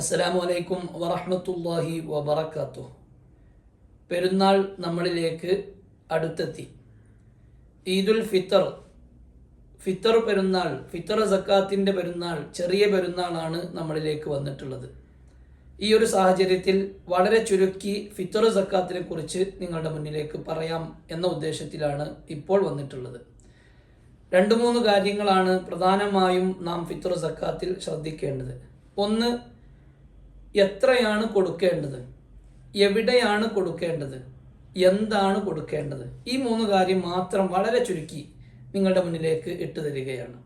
അസ്സലാമു അലൈക്കും വറഹ്മത്തുള്ളാഹി വബറക്കാത്തു പെരുന്നാൾ നമ്മളിലേക്ക് അടുത്തെത്തി. ഈദുൽ ഫിത്തർ ഫിത്തർ പെരുന്നാൾ ഫിത്തർ സക്കാത്തിന്റെ പെരുന്നാൾ ചെറിയ പെരുന്നാളാണ് നമ്മളിലേക്ക് വന്നിട്ടുള്ളത്. ഈ ഒരു സാഹചര്യത്തിൽ വളരെ ചുരുക്കി ഫിത്തർ സക്കാത്തിനെ കുറിച്ച് നിങ്ങളുടെ മുന്നിലേക്ക് പറയാം എന്ന ഉദ്ദേശത്തിലാണ് ഇപ്പോൾ വന്നിട്ടുള്ളത്. രണ്ട് മൂന്ന് കാര്യങ്ങളാണ് പ്രധാനമായും നാം ഫിത്തർ സക്കാത്തിൽ ശ്രദ്ധിക്കേണ്ടത്. ഒന്ന് എത്രയാണ് കൊടുക്കേണ്ടത്? എവിടെയാണ് കൊടുക്കേണ്ടത്? എന്താണ് കൊടുക്കേണ്ടത്? ഈ മൂന്ന് കാര്യം മാത്രം വളരെ ചുരുക്കി നിങ്ങളുടെ മുന്നിലേക്ക് ഇട്ടു തരികയാണ്.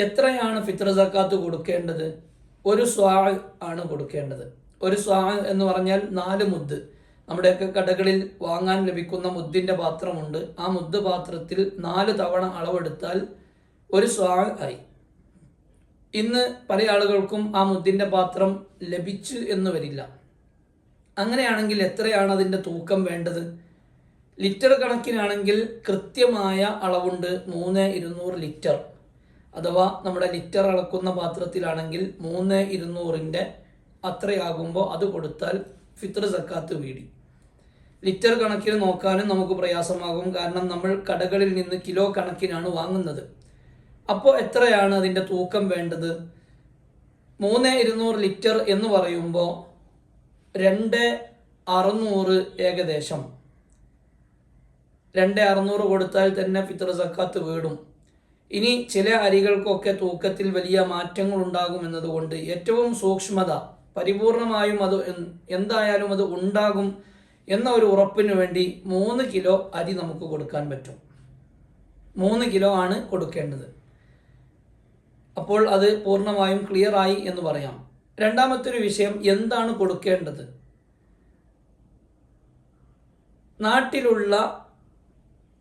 എത്രയാണ് ഫിത്ര സക്കാത്ത് കൊടുക്കേണ്ടത്? ഒരു സ്വാ ആണ് കൊടുക്കേണ്ടത്. ഒരു സ്വാ എന്ന് പറഞ്ഞാൽ നാല് മുദ്ദ് നമ്മുടെയൊക്കെ കടകളിൽ വാങ്ങാൻ ലഭിക്കുന്ന മുദ്ദിന്റെ പാത്രമുണ്ട്. ആ മുദ്ദ് പാത്രത്തിൽ നാല് തവണ അളവെടുത്താൽ ഒരു സ്വാ ആയി. ഇന്ന് പല ആളുകൾക്കും ആ മുദ്ദിന്റെ പാത്രം ലഭിച്ചു എന്ന് വരില്ല. അങ്ങനെയാണെങ്കിൽ എത്രയാണ് അതിന്റെ തൂക്കം വേണ്ടത്? ലിറ്റർ കണക്കിനാണെങ്കിൽ കൃത്യമായ അളവുണ്ട് മൂന്ന് ഇരുന്നൂറ് ലിറ്റർ. അഥവാ നമ്മുടെ ലിറ്റർ അളക്കുന്ന പാത്രത്തിലാണെങ്കിൽ മൂന്ന് ഇരുന്നൂറിന്റെ അത്രയാകുമ്പോൾ അത് കൊടുത്താൽ ഫിത്ര സക്കാത്ത് വീടി. ലിറ്റർ കണക്കിന് നോക്കാനും നമുക്ക് പ്രയാസമാകും. കാരണം നമ്മൾ കടകളിൽ നിന്ന് കിലോ കണക്കിനാണ് വാങ്ങുന്നത്. അപ്പോൾ എത്രയാണ് അതിന്റെ തൂക്കം വേണ്ടത്? മൂന്ന് ഇരുന്നൂറ് ലിറ്റർ എന്ന് പറയുമ്പോൾ രണ്ട് അറുന്നൂറ് ഏകദേശം. രണ്ട് അറുന്നൂറ് കൊടുത്താൽ തന്നെ ഫിത്ര സക്കാത്ത് വീടും. ഇനി ചില അരികൾക്കൊക്കെ തൂക്കത്തിൽ വലിയ മാറ്റങ്ങൾ ഉണ്ടാകും എന്നതുകൊണ്ട് ഏറ്റവും സൂക്ഷ്മത പരിപൂർണമായും അത് എന്തായാലും അത് ഉണ്ടാകും എന്ന ഒരു ഉറപ്പിന് വേണ്ടി മൂന്ന് കിലോ അരി നമുക്ക് കൊടുക്കാൻ പറ്റും. മൂന്ന് കിലോ ആണ് കൊടുക്കേണ്ടത്. അപ്പോൾ അത് പൂർണമായും ക്ലിയറായി എന്ന് പറയാം. രണ്ടാമത്തെ ഒരു വിഷയം എന്താണ് കൊടുക്കേണ്ടത്? നാട്ടിലുള്ള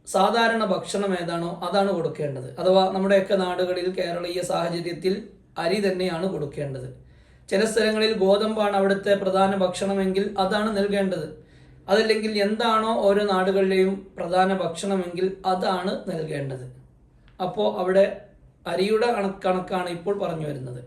സാധാരണ ഭക്ഷണം ഏതാണോ അതാണ് കൊടുക്കേണ്ടത്. അഥവാ നമ്മുടെയൊക്കെ നാടുകളിൽ കേരളീയ സാഹചര്യത്തിൽ അരി തന്നെയാണ് കൊടുക്കേണ്ടത്. ചില സ്ഥലങ്ങളിൽ ഗോതമ്പാണ് അവിടുത്തെ പ്രധാന ഭക്ഷണമെങ്കിൽ അതാണ് നൽകേണ്ടത്. അതല്ലെങ്കിൽ എന്താണോ ഓരോ നാടുകളിലെയും പ്രധാന ഭക്ഷണമെങ്കിൽ അതാണ് നൽകേണ്ടത്. അപ്പോൾ അവിടെ അരിയുടെ കണക്കാണ് ഇപ്പോൾ പറഞ്ഞു വരുന്നത്.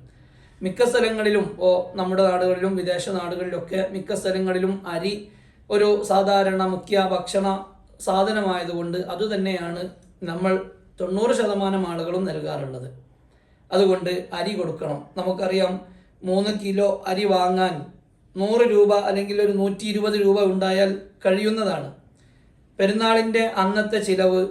മിക്ക സ്ഥലങ്ങളിലും ഓ നമ്മുടെ നാടുകളിലും വിദേശ നാടുകളിലൊക്കെ മിക്ക സ്ഥലങ്ങളിലും അരി ഒരു സാധാരണ മുഖ്യ ഭക്ഷണ സാധനമായതുകൊണ്ട് അതുതന്നെയാണ് നമ്മൾ തൊണ്ണൂറ് ശതമാനം ആളുകളും നൽകാറുള്ളത്. അതുകൊണ്ട് അരി കൊടുക്കണം. നമുക്കറിയാം മൂന്ന് കിലോ അരി വാങ്ങാൻ നൂറ് രൂപ അല്ലെങ്കിൽ ഒരു നൂറ്റി രൂപ ഉണ്ടായാൽ കഴിയുന്നതാണ്. പെരുന്നാളിന്റെ അന്നത്തെ ചിലവ്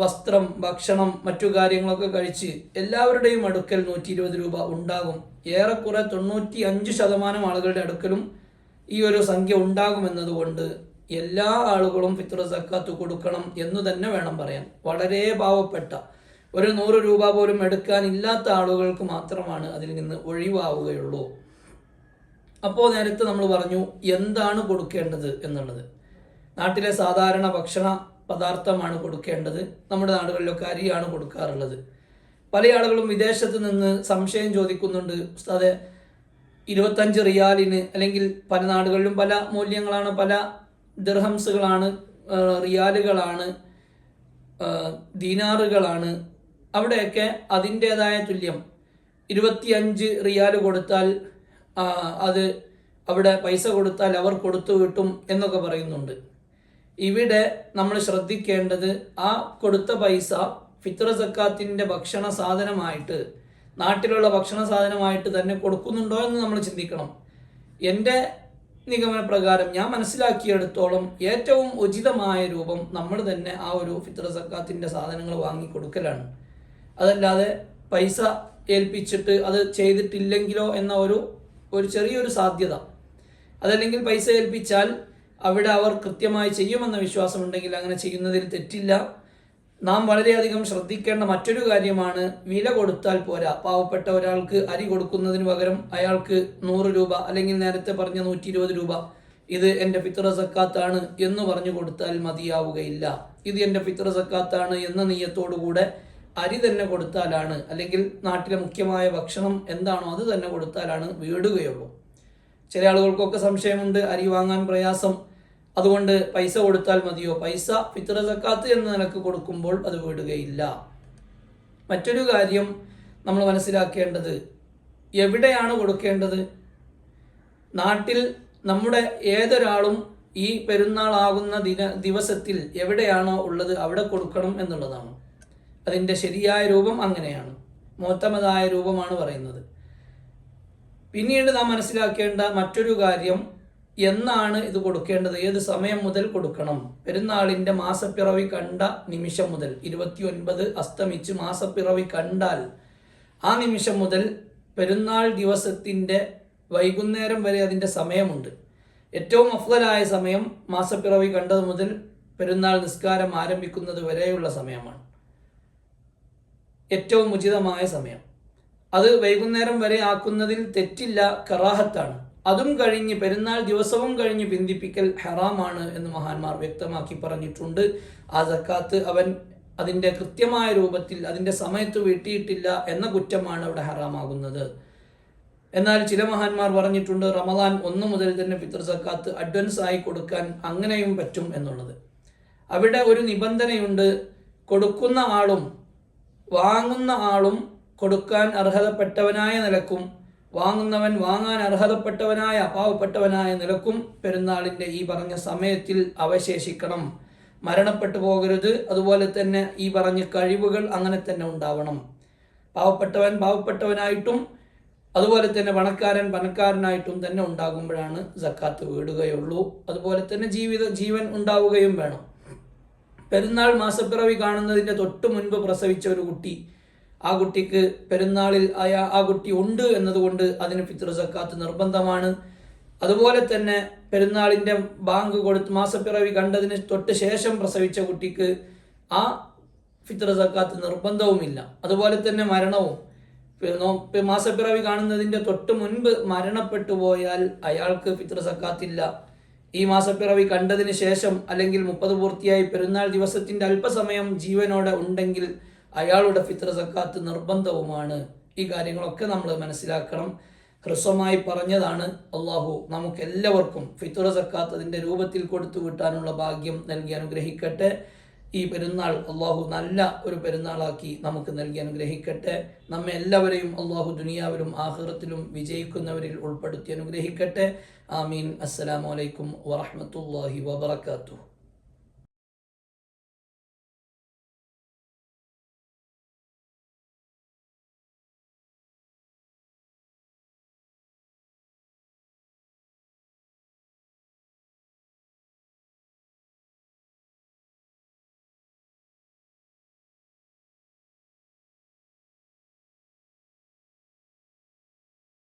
വസ്ത്രം ഭക്ഷണം മറ്റു കാര്യങ്ങളൊക്കെ കഴിച്ച് എല്ലാവരുടെയും അടുക്കൽ നൂറ്റി ഇരുപത് രൂപ ഉണ്ടാകും. ഏറെക്കുറെ തൊണ്ണൂറ്റി അഞ്ച് ശതമാനം ആളുകളുടെ അടുക്കലും ഈ ഒരു സംഖ്യ ഉണ്ടാകുമെന്നതുകൊണ്ട് എല്ലാ ആളുകളും ഫിത്ര സക്കാത്ത് കൊടുക്കണം എന്ന് തന്നെ വേണം പറയാൻ. വളരെ പാവപ്പെട്ട ഒരു നൂറ് രൂപ പോലും എടുക്കാനില്ലാത്ത ആളുകൾക്ക് മാത്രമാണ് അതിൽ നിന്ന് ഒഴിവാവുകയുള്ളൂ. അപ്പോൾ നേരത്തെ നമ്മൾ പറഞ്ഞു എന്താണ് കൊടുക്കേണ്ടത് എന്നുള്ളത്. നാട്ടിലെ സാധാരണ ഭക്ഷണ പദാർത്ഥമാണ് കൊടുക്കേണ്ടത്. നമ്മുടെ നാടുകളിലൊക്കെ അരിയാണ് കൊടുക്കാറുള്ളത്. പല ആളുകളും വിദേശത്ത് നിന്ന് സംശയം ചോദിക്കുന്നുണ്ട്. ഉസ്താദെ ഇരുപത്തഞ്ച് റിയാലിന് അല്ലെങ്കിൽ പല നാടുകളിലും പല മൂല്യങ്ങളാണ് പല ദിർഹംസുകളാണ് റിയാലുകളാണ് ദീനാറുകളാണ്. അവിടെയൊക്കെ അതിന്റേതായ തുല്യം. ഇരുപത്തിയഞ്ച് റിയാൽ കൊടുത്താൽ അത് അവിടെ പൈസ കൊടുത്താൽ അവർ കൊടുത്തു കിട്ടും എന്നൊക്കെ പറയുന്നുണ്ട്. ഇവിടെ നമ്മൾ ശ്രദ്ധിക്കേണ്ടത് ആ കൊടുത്ത പൈസ ഫിത്ര സക്കാത്തിന്റെ ഭക്ഷണ സാധനമായിട്ട് നാട്ടിലുള്ള ഭക്ഷണ സാധനമായിട്ട് തന്നെ കൊടുക്കുന്നുണ്ടോ എന്ന് നമ്മൾ ചിന്തിക്കണം. എന്റെ നിഗമന പ്രകാരം ഞാൻ മനസ്സിലാക്കിയെടുത്തോളം ഏറ്റവും ഉചിതമായ രൂപം നമ്മൾ തന്നെ ആ ഒരു ഫിത്ര സക്കാത്തിന്റെ സാധനങ്ങൾ വാങ്ങി കൊടുക്കലാണ് അതല്ലാതെ പൈസ ഏൽപ്പിച്ചിട്ട് അത് ചെയ്തിട്ടില്ലെങ്കിലോ എന്ന ഒരു ഒരു ചെറിയൊരു സാധ്യത. അതല്ലെങ്കിൽ പൈസ ഏൽപ്പിച്ചാൽ അവിടെ അവർ കൃത്യമായി ചെയ്യുമെന്ന വിശ്വാസമുണ്ടെങ്കിൽ അങ്ങനെ ചെയ്യുന്നതിൽ തെറ്റില്ല. നാം വളരെയധികം ശ്രദ്ധിക്കേണ്ട മറ്റൊരു കാര്യമാണ് വില കൊടുത്താൽ പോരാ. പാവപ്പെട്ട ഒരാൾക്ക് അരി കൊടുക്കുന്നതിന് പകരം അയാൾക്ക് നൂറ് രൂപ അല്ലെങ്കിൽ നേരത്തെ പറഞ്ഞ നൂറ്റി ഇരുപത് രൂപ. ഇത് എന്റെ ഫിത്ര സക്കാത്താണ് എന്ന് പറഞ്ഞു കൊടുത്താൽ മതിയാവുകയില്ല. ഇത് എന്റെ ഫിത്ര സക്കാത്താണ് എന്ന നീയത്തോടുകൂടെ അരി തന്നെ കൊടുത്താലാണ് അല്ലെങ്കിൽ നാട്ടിലെ മുഖ്യമായ ഭക്ഷണം എന്താണോ അത് തന്നെ കൊടുത്താലാണ് വീടുകയുള്ളൂ. ചില ആളുകൾക്കൊക്കെ സംശയമുണ്ട് അരി വാങ്ങാൻ പ്രയാസം. അതുകൊണ്ട് പൈസ കൊടുത്താൽ മതിയോ? പൈസ ഫിത്ര സക്കാത്ത് എന്ന നിലയ്ക്ക് കൊടുക്കുമ്പോൾ അത് വിടുകയില്ല. മറ്റൊരു കാര്യം നമ്മൾ മനസ്സിലാക്കേണ്ടത് എവിടെയാണ് കൊടുക്കേണ്ടത്? നാട്ടിൽ നമ്മുടെ ഏതൊരാളും ഈ പെരുന്നാളാകുന്ന ദിന ദിവസത്തിൽ എവിടെയാണോ ഉള്ളത് അവിടെ കൊടുക്കണം എന്നുള്ളതാണ്. അതിന്റെ ശരിയായ രൂപം അങ്ങനെയാണ്. മോത്തമതായ രൂപമാണ് പറയുന്നത്. പിന്നീട് നാം മനസ്സിലാക്കേണ്ട മറ്റൊരു കാര്യം എന്നാണ് ഇത് കൊടുക്കേണ്ടത്? ഏത് സമയം മുതൽ കൊടുക്കണം? പെരുന്നാളിന്റെ മാസപ്പിറവി കണ്ട നിമിഷം മുതൽ. ഇരുപത്തി ഒൻപത് അസ്തമിച്ച് മാസപ്പിറവി കണ്ടാൽ ആ നിമിഷം മുതൽ പെരുന്നാൾ ദിവസത്തിന്റെ വൈകുന്നേരം വരെ അതിന്റെ സമയമുണ്ട്. ഏറ്റവും അഫ്ലലായ സമയം മാസപ്പിറവി കണ്ടത് മുതൽ പെരുന്നാൾ നിസ്കാരം ആരംഭിക്കുന്നത് വരെയുള്ള സമയമാണ്. ഏറ്റവും ഉചിതമായ സമയം. അത് വൈകുന്നേരം വരെ ആക്കുന്നതിൽ തെറ്റില്ല കറാഹത്താണ്. അതും കഴിഞ്ഞ് പെരുന്നാൾ ദിവസവും കഴിഞ്ഞ് പിന്തിപ്പിക്കൽ ഹറാമാണ് എന്ന് മഹാന്മാർ വ്യക്തമാക്കി പറഞ്ഞിട്ടുണ്ട്. ആ സക്കാത്ത് അവൻ അതിന്റെ കൃത്യമായ രൂപത്തിൽ അതിന്റെ സമയത്ത് വീട്ടിയിട്ടില്ല എന്ന കുറ്റമാണ് അവിടെ ഹറാമാകുന്നത്. എന്നാൽ ചില മഹാന്മാർ പറഞ്ഞിട്ടുണ്ട് റമദാൻ ഒന്ന് മുതൽ തന്നെ ഫിത്തർ സക്കാത്ത് അഡ്വാൻസ് ആയി കൊടുക്കാൻ അങ്ങനെയും പറ്റും എന്നുള്ളത്. അവിടെ ഒരു നിബന്ധനയുണ്ട് കൊടുക്കുന്ന ആളും വാങ്ങുന്ന ആളും കൊടുക്കാൻ അർഹതപ്പെട്ടവനായ നിലക്കും വാങ്ങുന്നവൻ വാങ്ങാൻ അർഹതപ്പെട്ടവനായ പാവപ്പെട്ടവനായ നിലക്കും പെരുന്നാളിന്റെ ഈ പറഞ്ഞ സമയത്തിൽ അവശേഷിക്കണം. മരണപ്പെട്ടു പോകരുത്. അതുപോലെ തന്നെ ഈ പറഞ്ഞ കഴിവുകൾ അങ്ങനെ തന്നെ ഉണ്ടാവണം. പാവപ്പെട്ടവൻ പാവപ്പെട്ടവനായിട്ടും അതുപോലെ തന്നെ പണക്കാരൻ പണക്കാരനായിട്ടും തന്നെ ഉണ്ടാകുമ്പോഴാണ് സക്കാത്ത് വീടുകയുള്ളൂ. അതുപോലെ തന്നെ ജീവിത ജീവൻ ഉണ്ടാവുകയും വേണം. പെരുന്നാൾ മാസപ്പിറവി കാണുന്നതിന്റെ തൊട്ട് മുൻപ് പ്രസവിച്ച ഒരു കുട്ടി ആ കുട്ടിക്ക് പെരുന്നാളിൽ ആയ ആ കുട്ടി ഉണ്ട് എന്നതുകൊണ്ട് അതിന് ഫിത്ർ സക്കാത്ത് നിർബന്ധമാണ്. അതുപോലെ തന്നെ പെരുന്നാളിന്റെ ബാങ്ക് കൊടുത്ത് മാസപ്പിറവി കണ്ടതിന് തൊട്ട് ശേഷം പ്രസവിച്ച കുട്ടിക്ക് ആ ഫിത്ർ സക്കാത്ത് നിർബന്ധവുമില്ല. അതുപോലെ തന്നെ മരണവും. മാസപ്പിറവി കാണുന്നതിന്റെ തൊട്ട് മുൻപ് മരണപ്പെട്ടു പോയാൽ അയാൾക്ക് ഫിത്ർ സക്കാത്തില്ല. ഈ മാസപ്പിറവി കണ്ടതിന് ശേഷം അല്ലെങ്കിൽ മുപ്പത് പൂർത്തിയായി പെരുന്നാൾ ദിവസത്തിന്റെ അല്പസമയം ജീവനോടെ ഉണ്ടെങ്കിൽ അയാളുടെ ഫിത്ര സക്കാത്ത് നിർബന്ധവുമാണ്. ഈ കാര്യങ്ങളൊക്കെ നമ്മൾ മനസ്സിലാക്കണം. ഹ്രസ്വമായി പറഞ്ഞതാണ് അള്ളാഹു നമുക്കെല്ലാവർക്കും ഫിത്തുറ സക്കാത്ത് അതിന്റെ രൂപത്തിൽ കൊടുത്തു വിട്ടാനുള്ള ഭാഗ്യം നൽകി അനുഗ്രഹിക്കട്ടെ. ഈ പെരുന്നാൾ അള്ളാഹു നല്ല ഒരു പെരുന്നാളാക്കി നമുക്ക് നൽകി അനുഗ്രഹിക്കട്ടെ. നമ്മെ എല്ലാവരെയും അള്ളാഹു ദുനിയാവിലും ആഹ്റത്തിലും വിജയിക്കുന്നവരിൽ ഉൾപ്പെടുത്തി അനുഗ്രഹിക്കട്ടെ. ആമീൻ. അസ്സലാമലൈക്കും വറഹമത്തല്ലാഹി വബർക്കാത്തു